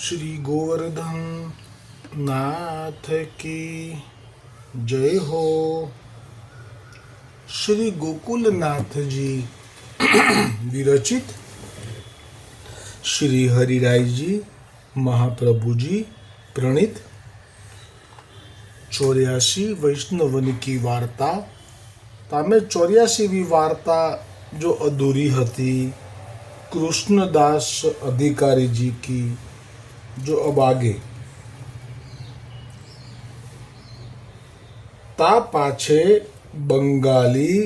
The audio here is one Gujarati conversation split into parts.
શ્રી ગોવર્ધન નાથ કી જય હો શ્રી ગોકુલનાથજી વિરચિત શ્રી હરિરાયજી મહાપ્રભુજી પ્રણિત ચોર્યાસી વૈષ્ણવની કી વાર્તા તમે ચોર્યાસીવી વાર્તા જો અધૂરી હતી કૃષ્ણદાસ અધિકારીજી કી जो अब आगे તા પાછે બંગાળી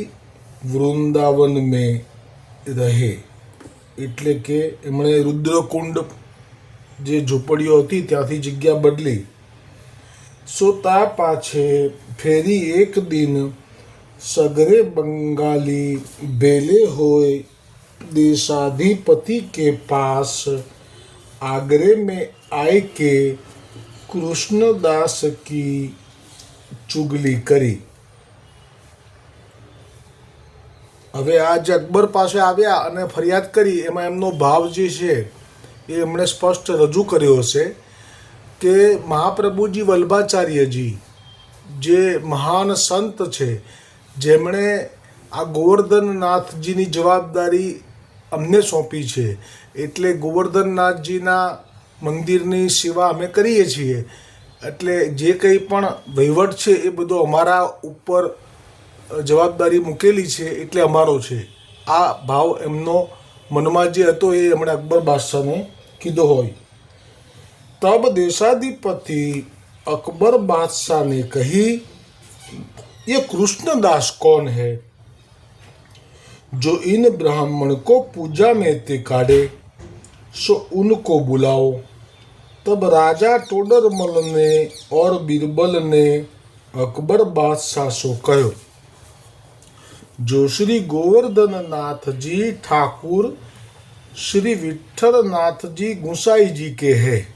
વૃંદાવન મેં રહે એટલે કે એમણે રુદ્રકુંડ જે ઝૂંપડીઓ હતી ત્યાંથી જગ્યા બદલી સો તા પાછે ફેરી એક દિન સગરે બંગાળી બેલે હોય देशाधिपति के पास आगरे में आए के કૃષ્ણદાસ કી ચુગલી કરી હવે આ જે અકબર પાસે આવ્યા અને ફરિયાદ કરી એમાં એમનો ભાવ જે છે એ એમણે સ્પષ્ટ રજૂ કર્યો છે કે મહાપ્રભુજી વલ્ભાચાર્યજી જે મહાન સંત છે જેમણે આ ગોવર્ધનનાથજીની જવાબદારી અમને સોંપી છે એટલે ગોવર્ધનનાથજીના મંદિરની સેવા અમે કરીએ છીએ એટલે જે કંઈ પણ વહીવટ છે એ બધો અમારા ઉપર જવાબદારી મૂકેલી છે એટલે અમારો છે આ ભાવ એમનો મનમાં જે હતો એ એમણે અકબર બાદશાહને કીધો હોય તબ દેશાધિપતિ અકબર बादशाह ने कही ये कृष्णदास कौन है जो इन ब्राह्मण को पूजा में ते काढ़े, सो उनको बुलाओ। तब राजा टोडरमल ने और बीरबल ने अकबर बादशाह सो कहो, जो श्री गोवर्धन नाथ जी ठाकुर, श्री विठल नाथ जी गुसाई जी के है,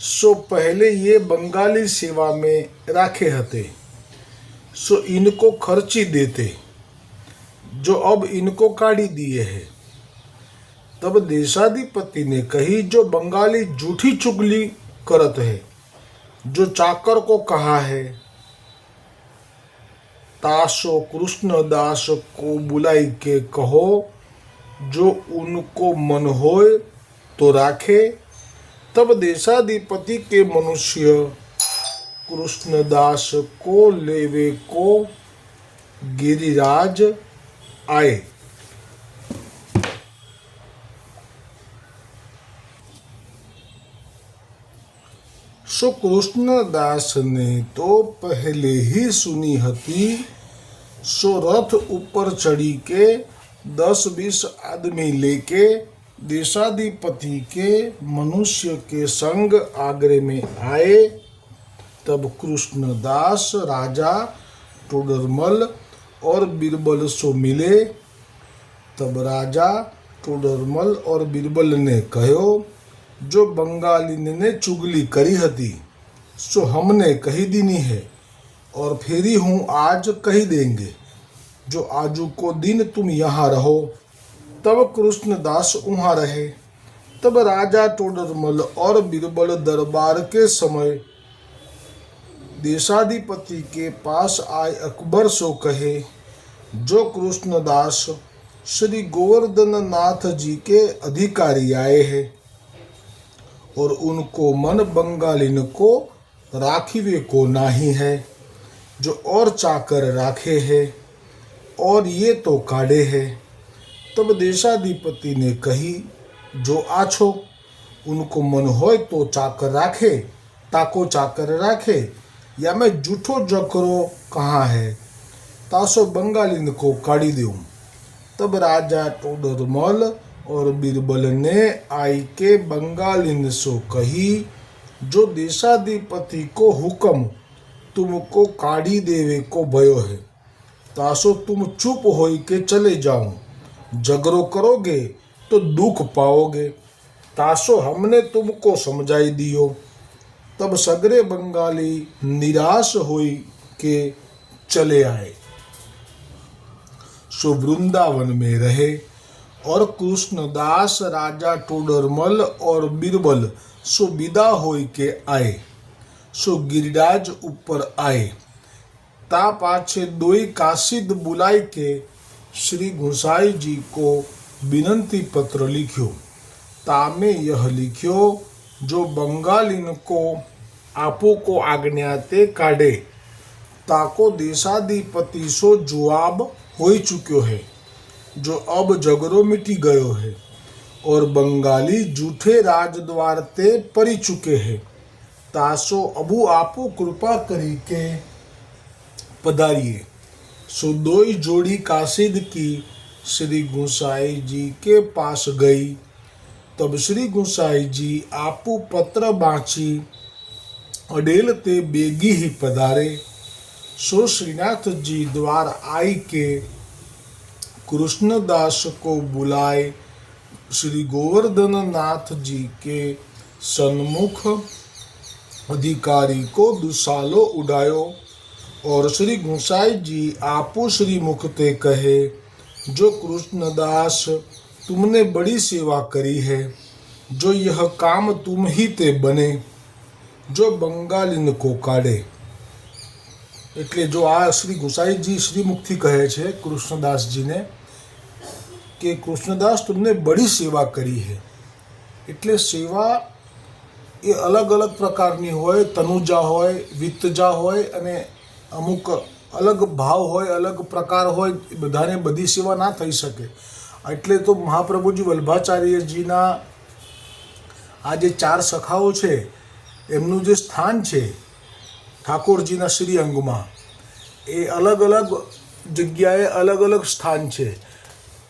सो पहले ये बंगाली सेवा में राखे हते, सो इनको खर्ची देते। जो अब इनको काढ़ी दिए है। तब देशाधिपति ने कही, जो बंगाली झूठी चुगली करत है, जो चाकर को कहा है, ताशो कृष्णदास को बुलाई के कहो, जो उनको मन होए तो राखे। तब देशाधिपति के मनुष्य कृष्णदास को लेवे को गिरिराज आए। सुकृष्णदास ने तो पहले ही सुनी हती, सो रथ ऊपर चढ़ी के दस बीस आदमी लेके देशाधिपति के मनुष्य के संग आगरे में आए। तब कृष्णदास राजा टोडरमल और बीरबल सो मिले, तब राजा टोडरमल और बीरबल ने कहो, जो बंगाली ने चुगली करी हती, सो हमने कही दीनी है, और फेरी हूँ आज कही देंगे। जो आजू को दिन तुम यहाँ रहो, तब कृष्णदास वहाँ रहे। तब राजा टोडरमल और बीरबल दरबार के समय देशाधिपति के पास आए अकबर सो कहे, जो कृष्णदास श्री गोवर्धन नाथ जी के अधिकारी आए हैं और उनको मन बंगालिन को राखिवे को नाही है, जो और चाकर राखे है और ये तो काढ़े है। तब देशाधिपति ने कही, जो आछो, उनको मन होय तो चाकर राखे, ताको चाकर राखे या मैं जूठो जकरो कहाँ है? तासो बंगालिन को काढ़ी दूँ तब राजा टोडरमल और बीरबल ने आई के बंगालिन सो कही, जो देशाधिपति को हुक्म, तुमको काढ़ी देवे को भयो है। तासो तुम चुप हो के चले जाओ झगड़ो करोगे तो दुख पाओगे। तासो हमने तुमको समझाई दियो। तब सगरे बंगाली निराश हुई के चले आए। सो वृंदावन में रहे और कृष्णदास, राजा टोडरमल और बीरबल सो विदा होय के आए। सो गिरिराज ऊपर आए। ता पाछे दोई कासिद बुलाई के श्री गुसाई जी को विनंती पत्र लिख्यो। तामे यह लिख्यो जो बंगालिन को आपो को आज्ञा ते काढ़े, ताको देशाधिपति सो जुआब हो चुक्यो है, जो अब झगड़ो मिटी गयो है और बंगाली जूठे राजद्वार ते परी चुके हैं। तासो अबू आपो कृपा करी के पधारिए। सो दोई जोड़ी कासिद की श्री गुसाई जी के पास गई। गुसाई जी आपू पत्र बाँची, अडेल ते बेगी ही पधारे। सो श्रीनाथ जी द्वार आई के कृष्णदास को बुलाए। श्री गोवर्धन नाथ जी के सन्मुख अधिकारी को दुसालो उड़ायो और श्री गुसाई जी आपू श्री मुख ते कहे, जो कृष्णदास तुमने बड़ी सेवा करी है जो यह काम तुम ही ते बने जो બંગાલીન કો કાઢે એટલે જો આ શ્રી ગુસાઈજી શ્રીમુખથી કહે છે કૃષ્ણદાસજીને કે કૃષ્ણદાસ तुमने બડી સેવા કરી है એટલે સેવા એ અલગ અલગ પ્રકારની હોય તનુજા હોય વિત્તજા હોય અને અમુક અલગ ભાવ હોય અલગ પ્રકાર હોય એ બધાને બધી સેવા ના થઈ શકે એટલે તો મહાપ્રભુજી વલ્ભાચાર્યજીના આ જે ચાર સખાઓ છે, એમનું જે સ્થાન છે, ઠાકોરજીના શ્રી અંગમાં, એ અલગ અલગ જગ્યાએ અલગ અલગ સ્થાન છે.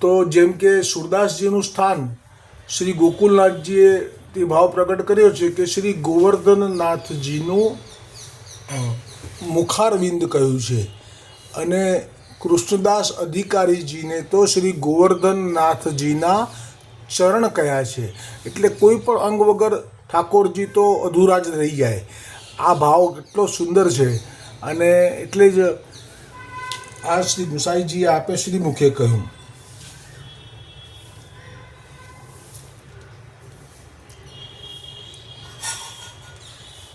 તો જેમ કે સુરદાસજીનું સ્થાન, શ્રી ગોકુલનાથજીએ તે ભાવ પ્રગટ કર્યો છે કે શ્રી ગોવર્ધનનાથજીનું મુખારવિંદ કહ્યું છે. અને કૃષ્ણદાસ અધિકારીજીને તો શ્રી ગોવર્ધનનાથજીના ચરણ કયા છે. એટલે કોઈ પણ અંગ વગર ઠાકોરજી તો અધૂરા જ રહી જાય. આ ભાવ કેટલો સુંદર છે. અને એટલે જ આ શ્રી ગુસાઈજીએ આપે શ્રી મુખે કહ્યું.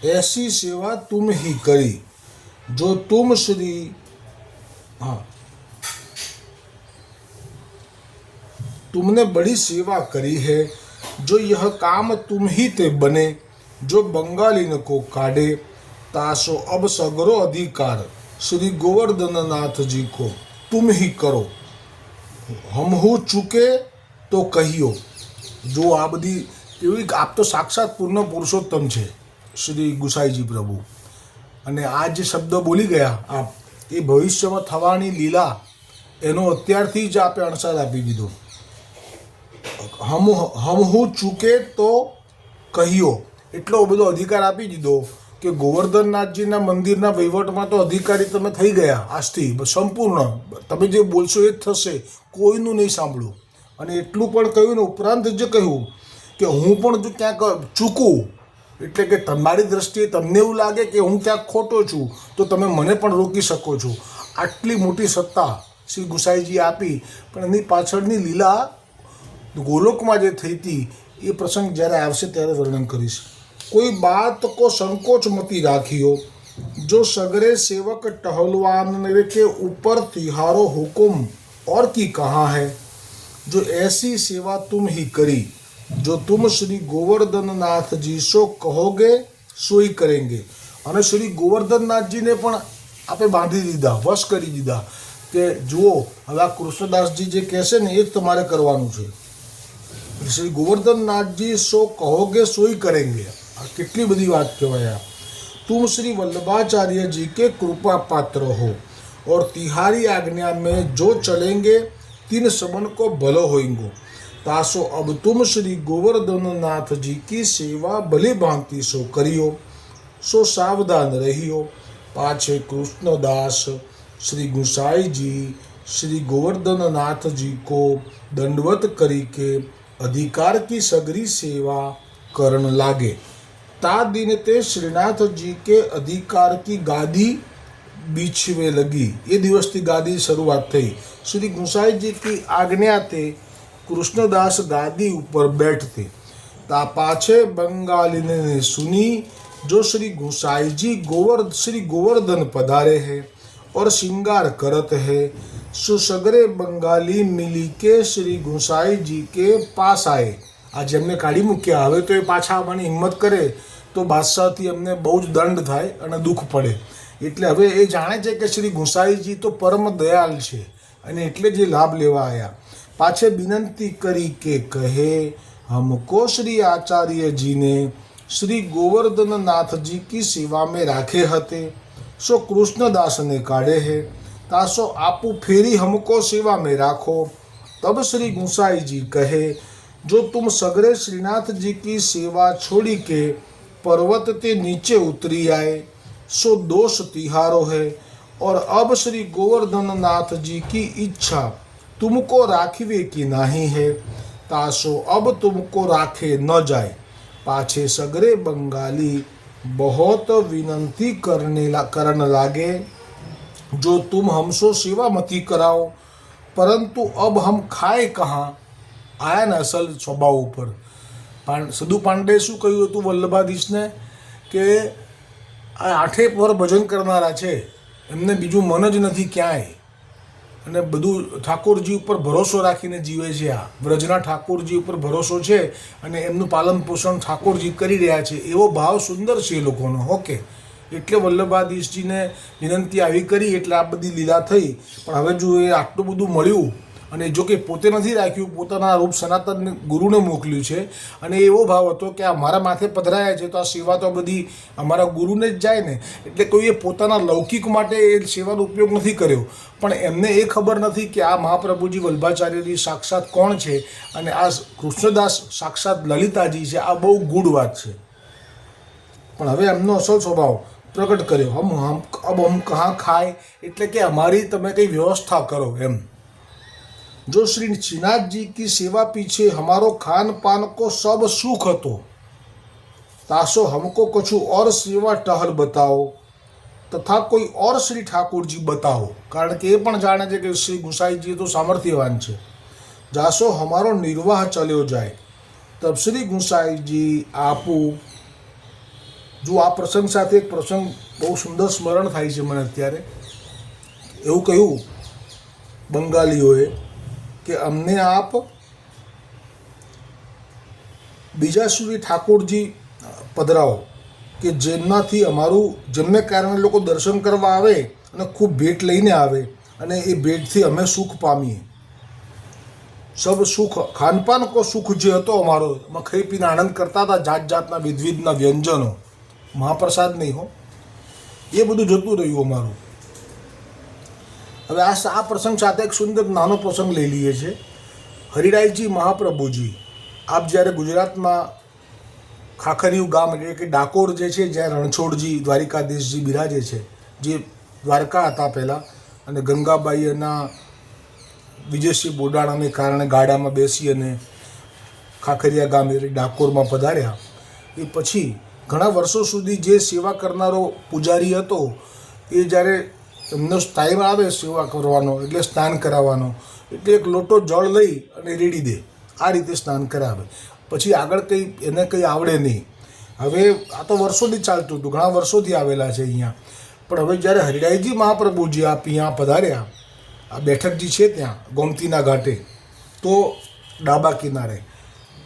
એસી સેવા તુમ હી કરી. જો તુમ શ્રી, હા तुमने बड़ी सेवा करी है जो यह काम तुम ही ते बने जो बंगालीन को काढ़े तासो अब सगरो अधिकार श्री गोवर्धन नाथ जी को तुम ही करो हम हो चूके તો કહીઓ જો આ બધી એવી આપ તો સાક્ષાત પૂર્ણ પુરુષોત્તમ છે શ્રી ગુસાઈજી પ્રભુ અને આ જે શબ્દ બોલી ગયા આપ એ ભવિષ્યમાં થવાની લીલા એનો અત્યારથી જ આપે અણસાર આપી દીધો હમ હમ હું ચૂકે તો કહ્યો. એટલો બધો અધિકાર આપી દીધો કે ગોવર્ધનનાથજીના મંદિરના વહીવટમાં તો અધિકારી તમે થઈ ગયા આજથી સંપૂર્ણ. તમે જે બોલશો એ જ થશે. કોઈનું નહીં સાંભળું. અને એટલું પણ કહ્યું ને ઉપરાંત જ કહ્યું કે હું પણ જો ક્યાંક ચૂકું, એટલે કે તમારી દ્રષ્ટિએ તમને એવું લાગે કે હું ક્યાંક ખોટો છું, તો તમે મને પણ રોકી શકો છો. આટલી મોટી સત્તા શ્રી ગુસાઈજી આપી. પણ એની પાછળની લીલા ગોલોકમાં જે થઈ હતી એ પ્રસંગ જ્યારે આવશે ત્યારે વર્ણન કરીશ કોઈ બાત કો સંકોચ મતી રાખ્યો જો સગરે સેવક टहलवान के ऊपर तिहारो हुकुम और की कहाँ है जो ऐसी सेवा तुम ही करी जो तुम श्री गोवर्धननाथ जी सो कहोगे સોઈ કરેંગે અને શ્રી ગોવર્ધનનાથજીને પણ આપણે બાંધી દીધા વશ કરી દીધા કે જુઓ હવે આ કૃષ્ણદાસજી જે કહેશે ને એ જ તમારે કરવાનું છે શ્રી ગોવર્ધનનાથજી સો કહોગે સોઈ કરેંગે આ કેટલી બધી વાત કહેવાય આ तुम श्री वल्लभाचार्य जी के कृपा पात्र हो और तिहारी आज्ञा में जो चलेंगे तीन सबन को भलो होएंगो तासो अब तुम श्री गोवर्धन नाथ जी की सेवा भली भांति सो करियो सो सावधान रहियो पाछे कृष्णदास श्री गुसाई जी श्री गोवर्धन नाथ जी को दंडवत करी के अधिकार की सगरी सेवा करण लागे ता दिन ते श्रीनाथ जी के अधिकार की गादी बीछवे लगी ये दिवस की गादी शुरुआत थी श्री गुसाई जी की आज्ञा ते કૃષ્ણદાસ ગાદી ઉપર બેઠતે તા પાછે બંગાલીને ને સુની जो श्री गोसाई जी गोवर्ध श्री गोवर्धन पधारे हैं और श्रृंगार करत है सुसगरे બંગાલી મિલી કે શ્રી ગોસાઈજી કે પાસ આએ આ જેમને કાઢી મૂક્યા. હવે તો એ પાછા આવવાની હિંમત કરે તો બાદશાહથી અમને બહુ જ દંડ થાય અને દુઃખ પડે. એટલે હવે એ જાણે છે કે શ્રી ગોસાઈજી તો પરમ દયાલ છે અને એટલે જે લાભ લેવા આવ્યા પાછે વિનંતી કરી કે કહે, હમકો શ્રી આચાર્યજીને શ્રી ગોવર્ધનનાથજી કી સેવા મેં રાખે હતે. સો કૃષ્ણદાસને કાઢે હે. तासो आपू फेरी हमको सेवा में राखो। तब श्री गुसाई जी कहे जो तुम सगरे श्रीनाथ जी की सेवा छोड़ी के पर्वत के नीचे उतरी आए सो दोष तिहारो है। और अब श्री गोवर्धन नाथ जी की इच्छा तुमको राखिवे की नहीं है। तासो अब तुमको राखे न जाए। पाछे सगरे बंगाली बहुत विनंती करने ला, करन लागे। जो तुम हमसो सेवा मती कराओ પરંતુ અબ હમ ખાય કહા આયા અસલ સ્વભાવ ઉપર પણ સિદ્ધુ પાંડે શું કહ્યું હતું વલ્લભાધીશને કે આ આઠે પર ભજન કરનારા છે એમને બીજું મન જ નથી ક્યાંય અને બધું ઠાકોરજી ઉપર ભરોસો રાખીને જીવે છે આ. વ્રજના ઠાકોરજી ઉપર ભરોસો છે અને એમનું પાલન પોષણ ઠાકોરજી કરી રહ્યા છે. એવો ભાવ સુંદર છે એ લોકોનો. ઓકે. એટલે વલ્લભાધીશજીને વિનંતી આવી કરી, એટલે આ બધી લીલા થઈ. પણ હવે જો એ આટલું બધું મળ્યું, અને જો કે પોતે નથી રાખ્યું, પોતાના રૂપ સનાતન ગુરુને મોકલ્યું છે, અને એવો ભાવ હતો કે આ મારા માથે પધરાયા છે, તો આ સેવા તો બધી અમારા ગુરુને જ જાય ને. એટલે કોઈએ પોતાના લૌકિક માટે એ સેવાનો ઉપયોગ નથી કર્યો. પણ એમને એ ખબર નથી કે આ મહાપ્રભુજી વલ્ભાચાર્યજી સાક્ષાત કોણ છે, અને આ કૃષ્ણદાસ સાક્ષાત લલિતાજી છે. આ બહુ ગુડ વાત છે. પણ હવે એમનો અસલ સ્વભાવ પ્રગટ કર્યો. હમ હમ અબ હમ કહા ખાય? એટલે કે અમારી તમે કંઈ વ્યવસ્થા કરો એમ. જો શ્રી શ્રીનાથજી કી સેવા પીછે હમારો ખાન પાન કો સબ સુખ હતો. તાસો હમકો કછું ઓર સેવા ટહલ બતાવો. તથા કોઈ ઓર શ્રી ઠાકોરજી બતાવો. કારણ કે એ પણ જાણે છે કે શ્રી ગુસાઈજી તો સામર્થ્યવાન છે. જાસો હમારો નિર્વાહ ચલ્યો જાય. તબ શ્રી ગુસાઈજી આપું જો આ પ્રસંગ સાથે એક પ્રસંગ બહુ સુંદર સ્મરણ થાય છે મને અત્યારે. એવું કહ્યું બંગાળીઓએ કે અમને આપ બીજા સુધી ઠાકોરજી પધરાવો કે જેમનાથી અમારું, જેમને કારણે લોકો દર્શન કરવા આવે અને ખૂબ ભેટ લઈને આવે અને એ ભેટથી અમે સુખ પામીએ. સબ સુખ, ખાનપાન કો સુખ જે હતો અમારો, એમાં ખાઈ પીને આનંદ કરતા હતા જાત જાતના વિધવિધના વ્યંજનો. મહાપ્રસાદ નહીં હો. એ બધું જતું રહ્યું અમારું. હવે આ આ પ્રસંગ સાથે એક સુંદર નાનો પ્રસંગ લઈ લઈએ છીએ હરિરાયજી મહાપ્રભુજી, આપ જ્યારે ગુજરાતમાં ખાખરિયું ગામ એટલે કે ડાકોર જે છે, જ્યાં રણછોડજી, દ્વારિકાધીશજી બિરાજે છે, જે દ્વારકા હતા પહેલાં અને ગંગાબાઈ એના વિજયસિંહ બોડાણાને કારણે ગાડામાં બેસી અને ખાખરિયા ગામ એટલે ડાકોરમાં પધાર્યા. એ પછી ઘણા વર્ષો સુધી જે સેવા કરનારો પૂજારી હતો, એ જ્યારે એમનો ટાઈમ આવે સેવા કરવાનો, એટલે સ્નાન કરાવવાનો, એટલે એક લોટો જળ લઈ અને રેડી દે, આ રીતે સ્નાન કરાવે. પછી આગળ કંઈ એને કંઈ આવડે નહીં. હવે આ તો વર્ષોથી ચાલતું હતું, ઘણા વર્ષોથી આવેલા છે અહીંયા. પણ હવે જ્યારે હરિરાયજી મહાપ્રભુજી આપ અહીંયા પધાર્યા, આ બેઠકજી છે ત્યાં, ગોમતીના ઘાટે, તો ડાબા કિનારે.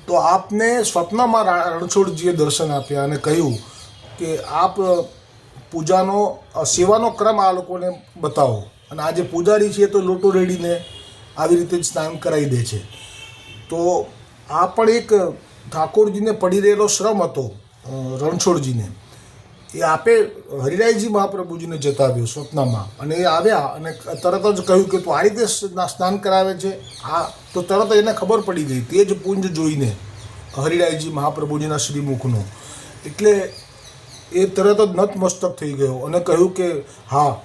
તો આપને સ્વપ્નમાં રણછોડજીએ દર્શન આપ્યા અને કહ્યું કે આપ પૂજાનો સેવાનો ક્રમ આ લોકોને બતાવો. અને આજે પૂજારી છે તો લોટો રેડીને આવી રીતે જ સ્નાન કરાવી દે છે. તો આ પણ એક ઠાકોરજીને પડી રહેલો શ્રમ હતો રણછોડજીને. એ આપે હરિરાયજી મહાપ્રભુજીને જતાવ્યો સ્વપ્નમાં. અને એ આવ્યા અને તરત જ કહ્યું કે તું આ રીતે સ્નાન કરાવે છે? આ તો તરત એને ખબર પડી ગઈ. તે જ પુંજ જોઈને હરિરાયજી મહાપ્રભુજીના શ્રીમુખનું. એટલે એ તરત જ નતમસ્તક થઈ ગયો અને કહ્યું કે, હા,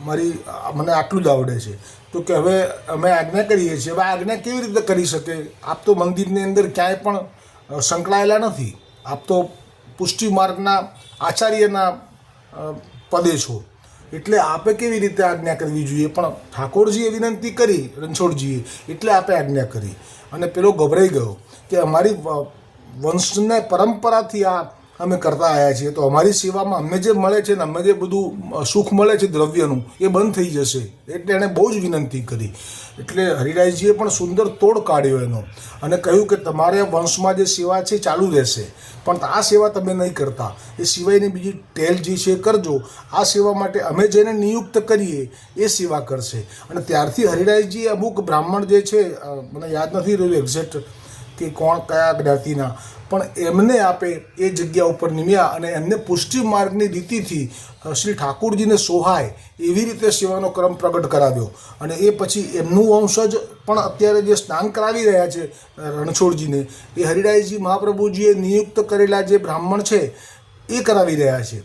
મારી મને આટલું જ આવડે છે. તો કે હવે અમે આજ્ઞા કરીએ છીએ. હવે આજ્ઞા કેવી રીતે કરી શકે? આપ તો મંદિરની અંદર ક્યાંય પણ સંકળાયેલા નથી. આપ તો પુષ્ટિ માર્ગના આચાર્યના પદે છો. એટલે આપે કેવી રીતે આજ્ઞા કરવી જોઈએ? પણ ઠાકોરજીએ વિનંતી કરી, રણછોડજીએ, એટલે આપે આજ્ઞા કરી. અને પેલો ગભરાઈ ગયો કે અમારી વંશને પરંપરાથી આ અમે કરતા આવ્યા છીએ. તો અમારી સેવામાં અમને જે મળે છે ને અમને જે બધું સુખ મળે છે દ્રવ્યનું, એ બંધ થઈ જશે. એટલે એણે બહુ જ વિનંતી કરી. એટલે હરિરાયજીએ પણ સુંદર તોડ કાઢ્યો એનો. અને કહ્યું કે તમારે વંશમાં જે સેવા છે ચાલુ રહેશે. પણ આ સેવા તમે નહીં કરતા. એ સિવાયની બીજી ટેલ જે છે કરજો. આ સેવા માટે અમે જેને નિયુક્ત કરીએ, એ સેવા કરશે. અને ત્યારથી હરિરાયજી અમુક બ્રાહ્મણ જે છે મને યાદ નથી રહ્યું એક્ઝેક્ટ કે કોણ કયા જ્ઞાતિના પણ એમને આપે એ જગ્યા ઉપર નિમ્યા અને એમને પુષ્ટિ માર્ગની રીતિથી શ્રી ઠાકુરજીને સોહાય એવી રીતે સેવાનો ક્રમ પ્રગટ કરાવ્યો. અને એ પછી એમનું વંશજ પણ અત્યારે જે સ્નાન કરાવી રહ્યા છે રણછોડજીને, એ હરિરાયજી મહાપ્રભુજીએ નિયુક્ત કરેલા જે બ્રાહ્મણ છે, એ કરાવી રહ્યા છે.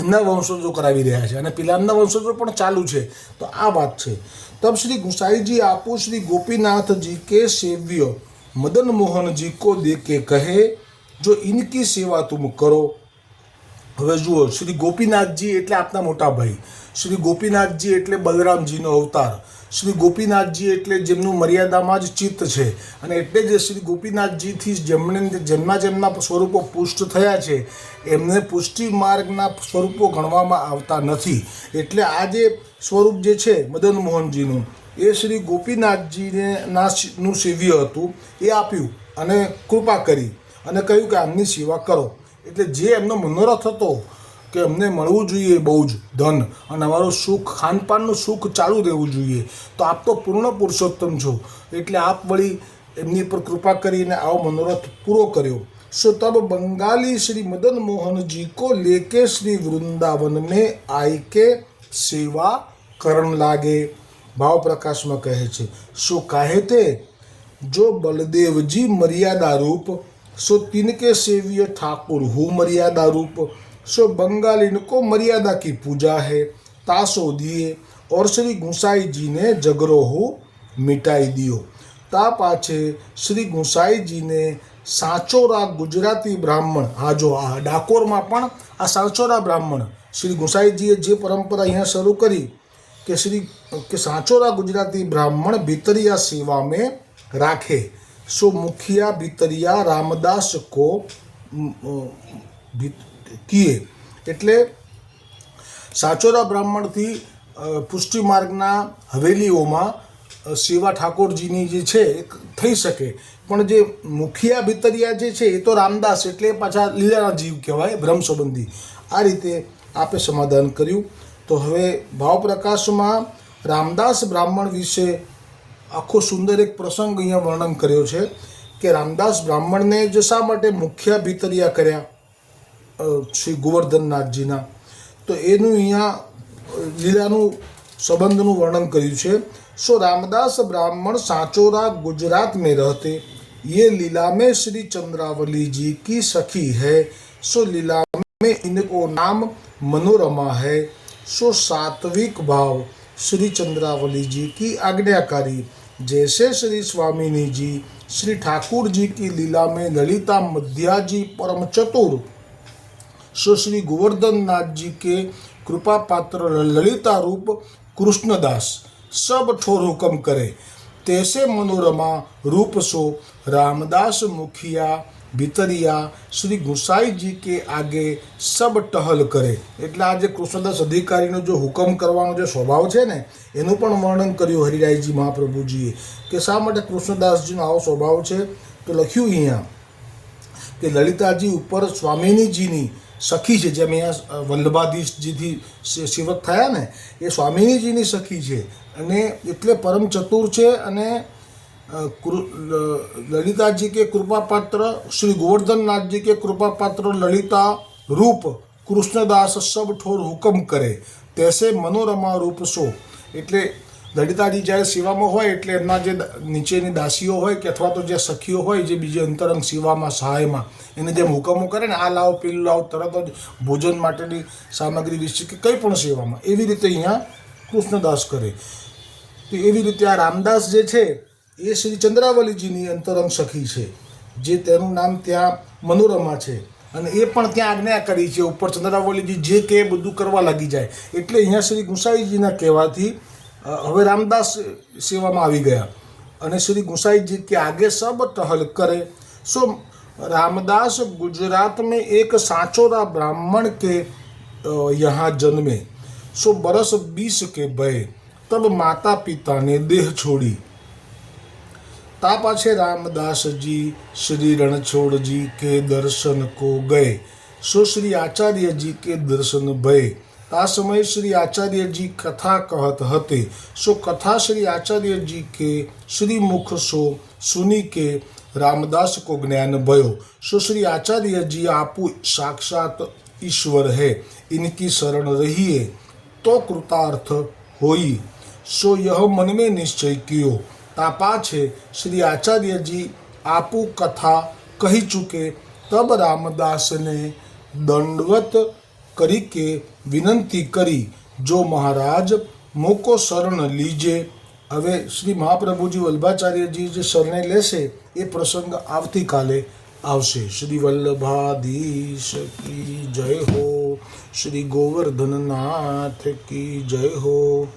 એમના વંશજો કરાવી રહ્યા છે. અને પેલાના વંશજો પણ ચાલુ છે. તો આ વાત છે. તબ શ્રી ગુસાઈજી આપો શ્રી ગોપીનાથજી કે સેવ્ય. મદન મોહનજી કો દે કે કહે જો ઇનકી સેવા તુમ કરો હવે જુઓ, શ્રી ગોપીનાથજી એટલે આપના મોટા ભાઈ. શ્રી ગોપીનાથજી એટલે બલરામજીનો અવતાર. શ્રી ગોપીનાથજી એટલે જેમનું મર્યાદામાં જ ચિત્ત છે. અને એટલે જ શ્રી ગોપીનાથજીથી જેમણે જેમના જેમના સ્વરૂપો પુષ્ટ થયા છે, એમને પુષ્ટિ માર્ગના સ્વરૂપો ગણવામાં આવતા નથી. એટલે આ જે સ્વરૂપ જે છે મદન મોહનજીનું એ શ્રી ગોપીનાથજીને ના નું સેવ્ય હતું, એ આપ્યું અને કૃપા કરી અને કહ્યું કે આમની સેવા કરો. એટલે જે એમનો મનોરથ હતો કે અમને મળવું જોઈએ બહુ જ ધન અને અમારું સુખ, ખાનપાનનું સુખ ચાલુ રહેવું જોઈએ, તો આપ તો પૂર્ણ પુરુષોત્તમ છો. એટલે આપ વળી એમની પર કૃપા કરીને આવો મનોરથ પૂરો કર્યો. સો તબ બંગાલી શ્રી મદન મોહનજી કો લેકે શ્રી વૃંદાવન में આઈ કે સેવા કરણ લાગે. ભાવ પ્રકાશમાં કહે છે શું કહે તે जो बलदेव मर्यादा रूप सो तिनके सेव्य ठाकुर हूँ मर्यादा रूप सो बंगाल इनको मर्यादा की पूजा है तासो दिए और श्री गुसाई जी ने जगरो हूँ मिटाई दियो તા પાછે શ્રી ગુસાઈજીને સાચોરા ગુજરાતી બ્રાહ્મણ હા જો આ ડાકોરમાં પણ આ સાચોરા બ્રાહ્મણ શ્રી ગુસાઈજીએ જે પરંપરા અહીંયા શરૂ કરી કે શ્રી કે સાચોરા ગુજરાતી બ્રાહ્મણ ભીતરિયા સેવા મેં રાખે. સો મુખિયા ભીતરિયા રામદાસ કો કિએ. એટલે સાચોરા બ્રાહ્મણથી પુષ્ટિ માર્ગના હવેલીઓમાં સેવા ઠાકોરજીની જે છે, એ થઈ શકે. પણ જે મુખિયા ભીતરિયા જે છે, એ તો રામદાસ, એટલે પાછા લીલાના જીવ કહેવાય બ્રહ્મ સંબંધી આ રીતે આપે સમાધાન કર્યું. તો હવે ભાવપ્રકાશમાં રામદાસ બ્રાહ્મણ વિશે આખો સુંદર એક પ્રસંગ અહીંયા વર્ણન કર્યો છે કે રામદાસ બ્રાહ્મણને જ શા માટે મુખ્ય ભીતરિયા કર્યા શ્રી ગોવર્ધનનાથજીના? તો એનું અહીંયા લીલાનું સંબંધનું વર્ણન કર્યું છે. સો રામદાસ બ્રાહ્મણ સાચોરા ગુજરાત મેં રહેતે ये लीला में श्री चंद्रावली जी की सखी है सो लीला में इनको नाम मनोरमा सो सात्विक भाव श्री चंद्रावली जी की आज्ञाकारी जैसे श्री स्वामिनी जी श्री ठाकुर जी की लीला में ललिता मध्या जी परम चतुर सो श्री गोवर्धन नाथ जी के कृपा पात्र ललिता रूप कृष्णदास सब ठोर हुक्म करे तैसे मनोरमा रूप सो रामदास मुखिया ભીતરિયા શ્રી ગુસાઈજી કે આગે સબ ટહલ કરે. એટલે આ જે કૃષ્ણદાસ અધિકારીનો જો હુકમ કરવાનો જે સ્વભાવ છે ને, એનું પણ વર્ણન કર્યું હરિરાયજી મહાપ્રભુજીએ. કે શા માટે કૃષ્ણદાસજીનો આવો સ્વભાવ છે? તો લખ્યું અહીંયા કે લલિતાજી ઉપર સ્વામિનીજીની સખી છે, જેમ અહીંયા વલ્લભાધીશજીથી સેવક થયા ને, એ સ્વામિનીજીની સખી છે. અને એટલે પરમ ચતુર છે અને લલિતાજી કે કૃપાપાત્ર, શ્રી ગોવર્ધનનાથજી કે કૃપાપાત્ર લલિતા રૂપ કૃષ્ણદાસ સબ ઠોર હુકમ કરે. તેસે મનોરમા રૂપ સો. એટલે લલિતાજી જ્યારે સેવામાં હોય એટલે એમના જે નીચેની દાસીઓ હોય કે અથવા તો જે સખીઓ હોય જે બીજી અંતરંગ સેવામાં સહાયમાં, એને જેમ હુકમો કરે ને, આ લાવો, પેલું લાવો, તરત જ ભોજન માટેની સામગ્રી વિશે કે કંઈ પણ સેવામાં. એવી રીતે અહીંયા કૃષ્ણદાસ કરે. તો એવી રીતે આ રામદાસ જે છે એ શ્રી ચંદ્રાવલીજીની અંતરંગ સખી છે, જે તેનું નામ ત્યાં મનોરમા છે. અને એ પણ ત્યાં આજ્ઞા કરી છે, ઉપર ચંદ્રાવલીજી જે કે બધું કરવા લાગી જાય. એટલે અહીંયા શ્રી ગુસાઈજીના કહેવાથી હવે રામદાસ સેવામાં આવી ગયા. અને શ્રી ગુસાઈજી કે આગે સબ ટહલ કરે, સો રામદાસ ગુજરાત મેં એક સાચોરા બ્રાહ્મણ કે યહાં જન્મે. સો बरस બીસ કે ભય, તબ માતા પિતાને દેહ છોડી. ता पाछे रामदास जी, श्री रणछोड़ जी के दर्शन को गए। सो श्री आचार्य जी के दर्शन भय ता समय श्री आचार्य जी कथा कहत हते। सो कथा श्री आचार्य जी के श्री मुख सो सुनी के रामदास को ज्ञान भयो। सो श्री आचार्य जी आपू साक्षात ईश्वर है। इनकी शरण रहिए तो कृतार्थ होई। सो यह मन में निश्चय कियो। તાપા પાછે શ્રી આચાર્યજી આપુ કથા કહી ચૂકે, તબ રામદાસને દંડવત કરી કે વિનંતી કરી, જો મહારાજ મોકો શરણ લીજે. હવે શ્રી મહાપ્રભુજી વલ્ભાચાર્યજી જે શરણે લેશે, એ પ્રસંગ આવતીકાલે આવશે. શ્રી વલ્લભાધીશ કી જય હો. શ્રી ગોવર્ધનનાથ કી જય હો.